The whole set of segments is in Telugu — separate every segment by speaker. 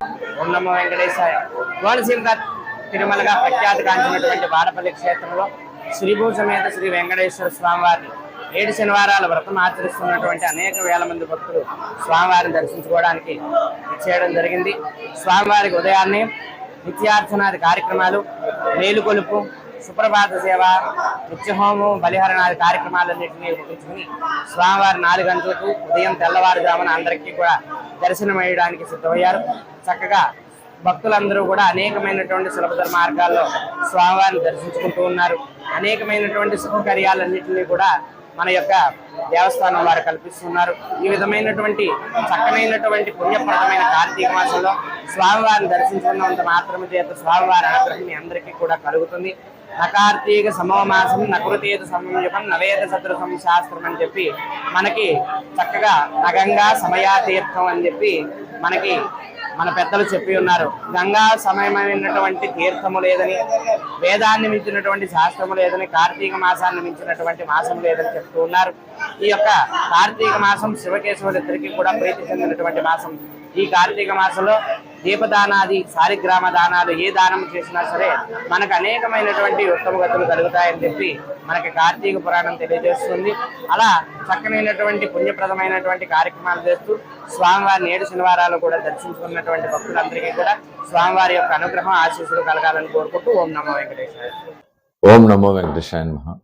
Speaker 1: ఓం నమో వెంకటేశాయ కోనసీమ తిరుమలగా ప్రఖ్యాతి కాంచినటువంటి వాడపల్లి క్షేత్రంలో శ్రీభూ సమేత శ్రీ వెంకటేశ్వర స్వామివారిని ఏడు శనివారాల వ్రతం ఆచరిస్తున్నటువంటి అనేక వేల మంది భక్తులు స్వామివారిని దర్శించుకోవడానికి చేయడం జరిగింది. స్వామివారికి ఉదయాన్నే నిత్యార్చనాది కార్యక్రమాలు మేలుకొలుపు సుప్రభాత సేవ నిత్యహోమం బలిహరణాది కార్యక్రమాలన్నింటినీ ముగించుకుని స్వామివారి నాలుగు గంటలకు ఉదయం తెల్లవారుజామున అందరికీ కూడా దర్శనం వేయడానికి సిద్ధమయ్యారు. చక్కగా భక్తులందరూ కూడా అనేకమైనటువంటి సులభతర మార్గాల్లో స్వామివారిని దర్శించుకుంటూ ఉన్నారు. అనేకమైనటువంటి శుభకార్యాలన్నింటినీ కూడా మన యొక్క దేవస్థానం వారు కల్పిస్తున్నారు. ఈ విధమైనటువంటి చక్కనైనటువంటి పుణ్యప్రదమైన కార్తీక మాసంలో స్వామివారిని దర్శించుకున్నంత మాత్రమే చేత స్వామివారి అనుగ్రహం మీ అందరికీ కూడా కలుగుతుంది. నకార్తీక సమమాసం నకృతేత సంయుగం నవేద సదృశం శాస్త్రం అని చెప్పి మనకి చక్కగా నగంగా సమయాతీర్థం అని చెప్పి మనకి మన పెద్దలు చెప్పి ఉన్నారు. గంగా సమయమైనటువంటి తీర్థము లేదని వేదాన్ని మించినటువంటి శాస్త్రము లేదని కార్తీక మాసాన్ని మించినటువంటి మాసం లేదని చెప్తూ ఉన్నారు. ఈ యొక్క కార్తీక మాసం శివకేశవులిద్దరికీ కూడా ప్రీతి చెందినటువంటి మాసం. ఈ కార్తీక మాసంలో దీపదానాది సారిగ్రామ దానాలు ఏ దానం చేసినా సరే మనకు అనేకమైనటువంటి ఉత్తమ గతులు కలుగుతాయని చెప్పి మనకి కార్తీక పురాణం తెలియజేస్తుంది. అలా చక్కనైనటువంటి పుణ్యప్రదమైనటువంటి కార్యక్రమాలు చేస్తూ స్వామివారిని ఏడు శనివారాలు కూడా దర్శించుకున్నటువంటి భక్తులందరికీ కూడా స్వామివారి యొక్క అనుగ్రహం ఆశీస్సులు కలగాలని కోరుకుంటూ ఓం నమో వెంకటేశ్వర
Speaker 2: ఓం నమో వెంకటేశాయ మహా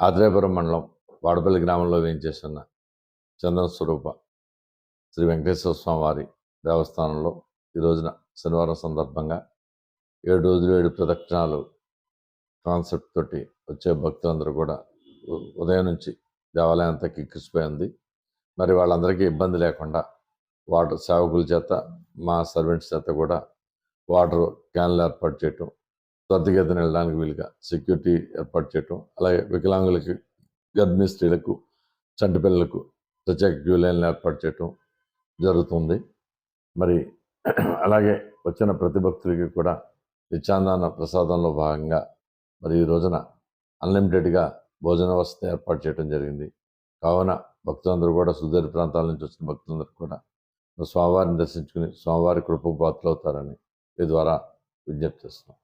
Speaker 2: ఆత్రేయపురం మండలం వాడపల్లి గ్రామంలో వేయించేస్తున్న చందన స్వరూప. శ్రీ వెంకటేశ్వర స్వామి వారి దేవస్థానంలో ఈ రోజున శనివారం సందర్భంగా ఏడు రోజులు ఏడు ప్రదక్షిణాలు కాన్సెప్ట్ తోటి వచ్చే భక్తులందరూ కూడా ఉదయం నుంచి దేవాలయం అంతా కిక్కిసిపోయింది మరి వాళ్ళందరికీ ఇబ్బంది లేకుండా వాటర్ సేవకుల చేత మా సర్వెంట్స్ చేత కూడా వాటర్ క్యాన్లు ఏర్పాటు చేయటం త్వరితగతిన వెళ్ళడానికి వీలుగా సెక్యూరిటీ ఏర్పాటు చేయటం అలాగే వికలాంగులకి గర్భిణీ స్త్రీలకు చంటి పిల్లలకు ప్రత్యేక క్యూ లైన్లు ఏర్పాటు చేయటం జరుగుతుంది. మరి అలాగే వచ్చిన ప్రతి భక్తులకి కూడా నిత్యాన్నాన ప్రసాదంలో భాగంగా మరి ఈ రోజున అన్లిమిటెడ్గా భోజన వసతి ఏర్పాటు చేయడం జరిగింది. కావున భక్తులందరూ కూడా సుదూర ప్రాంతాల నుంచి వచ్చిన భక్తులందరూ కూడా స్వామివారిని దర్శించుకుని స్వామివారి కృపకు పాత్రలు అవుతారని ఈ ద్వారా విజ్ఞప్తి చేస్తున్నాం.